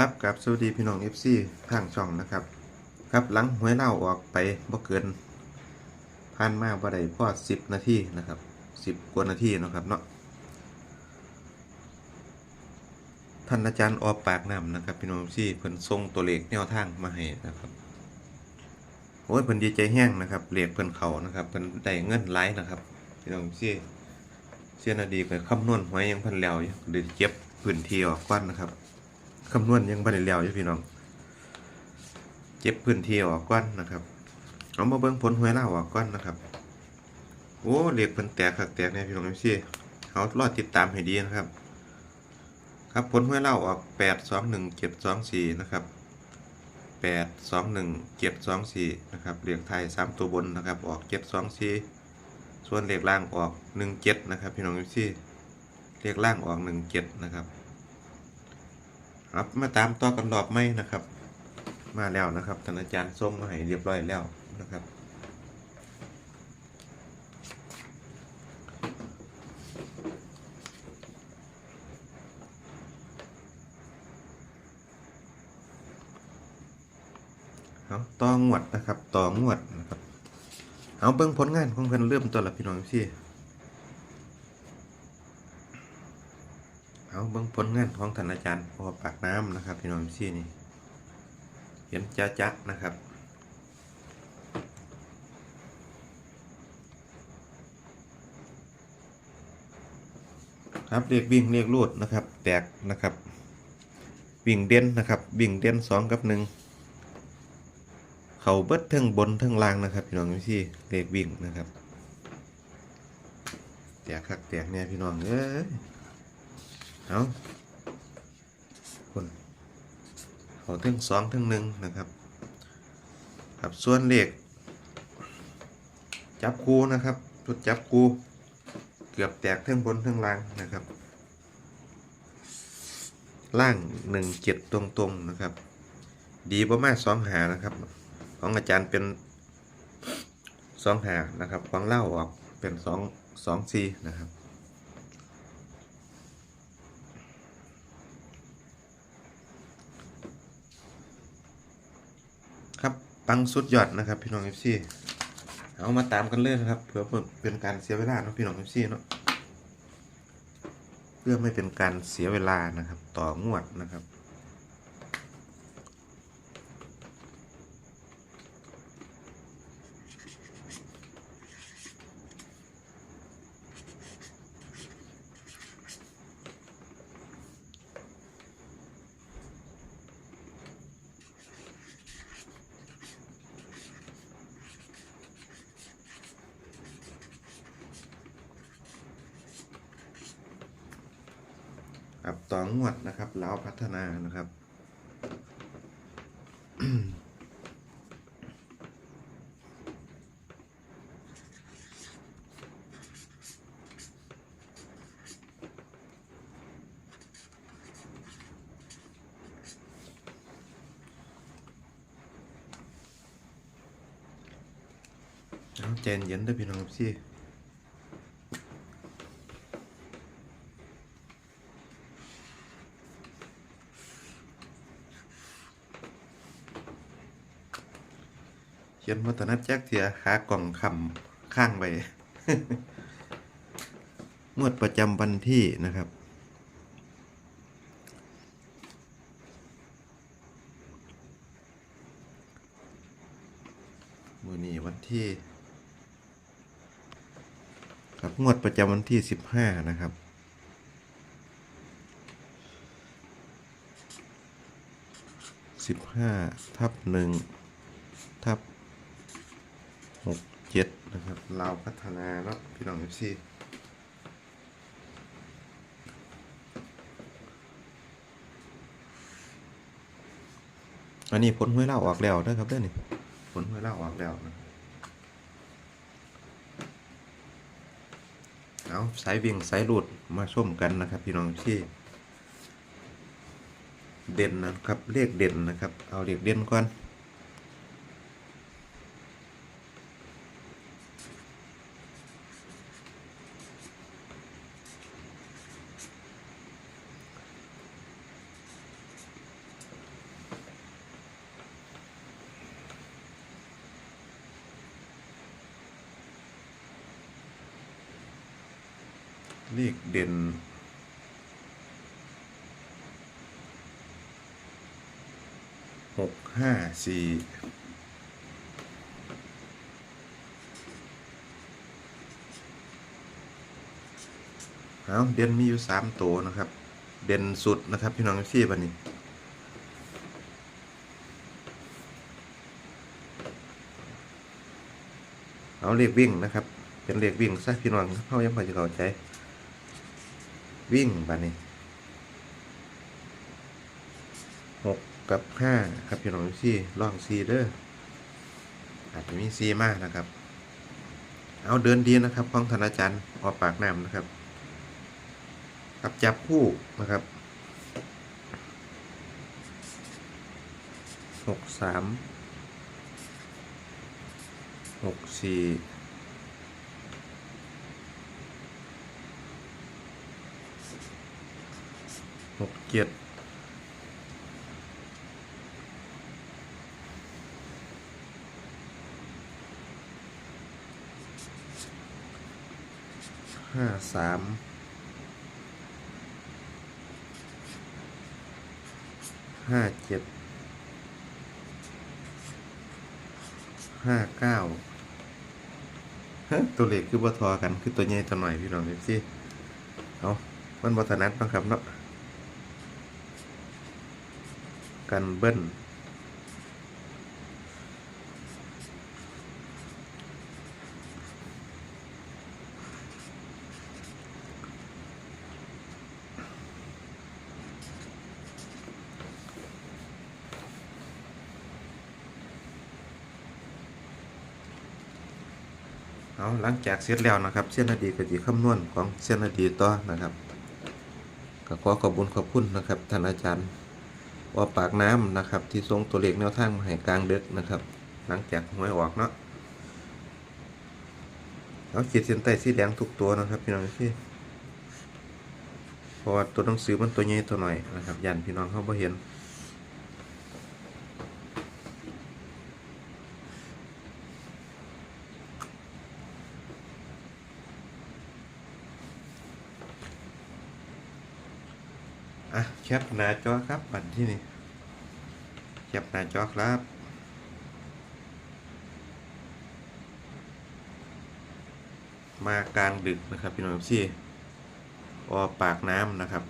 ครับกับสวัสดีพี่น้อง FC ทางช่องนะครับ ครับหลังหวยเล่าออกไปบ่เกินผ่านมาบ่ได้พอ10นาทีนะครับ10กว่านาทีนะครับเนาะท่านอาจารย์ออกปากน้ำนะครับพี่น้อง FC เพิ่นส่งตัวเลขแนวทางมาให้นะครับโอ้ยเพิ่นดีใจแห้งนะครับเลขเพิ่นเขานะครับเพิ่นได้เงินหลายนะครับพี่น้อง FC เสียนาดีก็คำนวณหวยยังเพิ่นแล้วอยู่เดี๋ยวเก็บพื้นที่ออกก่อนนะครับ คำนวณยังบ่ได้แล้วอยู่พี่น้อง เจ็บพื้นที่ออกก่อนนะครับ เอามาเบิ่งผลหวยล่าออกก่อนนะครับ โอ้เหลขเพิ่นแตกคักแตกแน่พี่น้องเอฟซีเขารอดติดตามให้ดีนะครับ ครับผลหวยล่าออกแปดสองหนึ่งเจ็ดสองสี่นะครับแปดสองหนึ่งเจ็ดสองสี่นะครับเหลขไทยสามตัวบนนะครับ ออกเจ็ดสองสี่ส่วนเหลขล่างออกหนึ่งเจ็ดนะครับพี่น้องเอฟซีเลขล่างออกหนึ่งเจ็ดนะครับ ครับมาตามต่อกันรอบไม่นะครับ มาแล้วนะครับท่านอาจารย์ส่งมาให้เรียบร้อยแล้วนะครับ เอาต่องวดนะครับต่องวดนะครับ เอาเบิ่งผลงานของเพิ่นเริ่มต้นละพี่น้องพี่ เอาเบิ่งผลงานของท่านอาจารย์พอปากน้ำนะครับ พี่น้องพี่นี่เห็นจ้าจ๊ะนะครับครับเรียกวิ่งเรียกรูดนะครับ แตกนะครับ วิ่งเด่นนะครับ วิ่งเด่นสองกับหนึ่งเขาเบิดทั้งบนทั้งล่างนะครับ พี่น้องพี่เลขวิ่งนะครับ แตกคักแตกเนี่ยพี่น้องเอ้ย เอาคนเขาทั้งสองทั้งหนึ่งนะครับครับส่วนเลขจับคูนะครับชุดจับคูเกือบแตกทั้งบนทั้งล่างนะครับ ล่างหนึ่งเจ็ดตรงๆนะครับ ดีประมาณสองหานะครับ ของอาจารย์เป็นสองหานะครับ ของเล่าออกเป็นสองสองซีนะครับ ครับ ปังสุดยอดนะครับพี่น้องเอฟซีเอามาตามกันเลยนะครับเพื่อเป็นการเสียเวลาเนาะพี่น้องเอฟซีเนาะเพื่อไม่เป็นการเสียเวลานะครับ ต่องวดนะครับ ครับต่องวดนะครับแลาวพัฒนานะครับเอาใจเย็นเด้พี่น้องพี่ ขียนวัฒนัดแจ็คเทียขากล่องคำข้างไปงวดประจำวันที่นะครับ มือนี้วันที่ ครับงวดประจำวันที่สิบห้านะครับสิบห้าทับหนึ่ง หกเจ็ดนะครับลาวพัฒนาเนาะพี่น้องเอฟซีอันนี้ผลหวยเล่าออกแล้วนะครับเด้อนี่ผลหวยเล่าออกแล้วนะเอาสายวิ่ยงสายหลุดมาชมกันนะครับ พี่น้องที่ เด่นนะครับเลขเด่นนะครับ เอาเลขเด่นก่อน เลขเด่น หกห้าสี่เอาเด่นมีอยู่สามตัวนะครับ เด่นสุดนะครับ พี่น้องพี่บันนี้เอาเลขวิ่งนะครับ เป็นเลขวิ่งซะพี่น้องเขายังพอจะเข้าใจ วิ่งบันนี้หกกับห้าครับพี่น้องซี่ลองซีเด้ออาจจะมีซีมากนะครับ เอาเดินดีนะครับของธนาจารย์ออกปากน้ำนะครับกับจับคู่นะครับหกสามหกสี่ เจ็ดห้าสามห้าเจ็ดห้าเก้าฮะตัวเล็กคือบ่ทอกัน คือตัวใหญ่ตัวหน่อยพี่น้องเอฟซีเอามันบ่ถนัดเนาะครับเนาะ กันเบิ้ลเอาหลังจากเสร็จแล้วนะครับ เส้นนาดีก็จะคำนวณของเส้นนาดีต่อนะครับก็ขอขอบคุญขอบคุณนะครับท่านอาจารย์ ว่าปากน้ำนะครับ ที่ทรงตัวเลขแนวทางมาให้กลางเด็กนะครับ หลังจากหวยออกเนาะแล้วขีดเส้นใต้สีแดงทุกตัวนะครับพี่น้องที่เพราะว่าตัวหนังสือมันตัวใหญ่ตัวหน่อยนะครับยันพี่น้องเขาบ่เห็น แคปหน้าจอครับบันที่นี่แคปหน้าจอครับมากลางดึกนะครับพี่น้องซี่ออปากน้ำนะครับ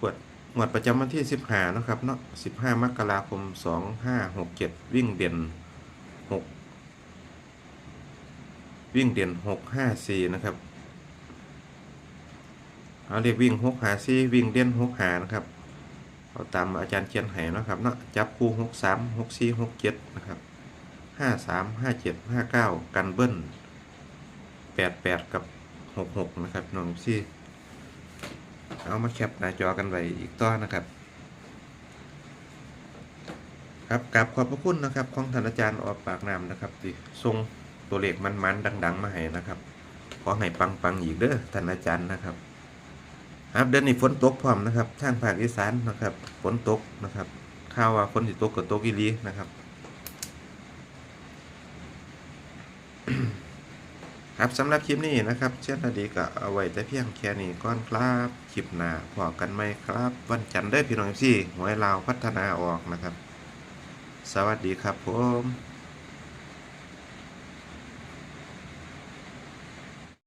ปวดหมวดประจำวันที่สิบห้านะครับเนาะสิบห้ามกราคมสองห้าหกเจ็ดวิ่งเด่นหกวิ่งเด่นหกห้าสี่นะครับ เอาเรียกวิ่งหกหาซีวิ่งเด่นหกหานะครับเอาตามอาจารย์เขียนให้นะครับเนาะจับคู่หกสามหกสี่หกเจ็ดนะครับห้าสามห้าเจ็ดห้าเก้ากันเบิ้ลแปดแปดกับหกหกนะครับน้องซี่เอามาแคปหน้าจอกันไว้อีกต่อนะครับ ครับกราบขอบพระคุณนะครับ ของท่านอาจารย์ออกปากน้ำนะครับที่ทรงตัวเลขมันๆดัง ๆ มาให้นะครับขอให้ปังๆอีกเด้อท่านอาจารย์นะครับ ครับเดือนนี้ฝนตกพร้อมนะครับทางภาคอีสานนะครับฝนตกนะครับข่าวว่าฝนสิตกกับตกอีหลีนะครับครับสำหรับคลิปนี้นะครับ เช่นอดีก็เอาไว้แต่เพียงแค่นี้ก่อนครับคลิปหน้าพอกันไหมครับ วันจันทร์ได้พี่น้องซี่หวยลาวพัฒนาออกนะครับ สวัสดีครับผม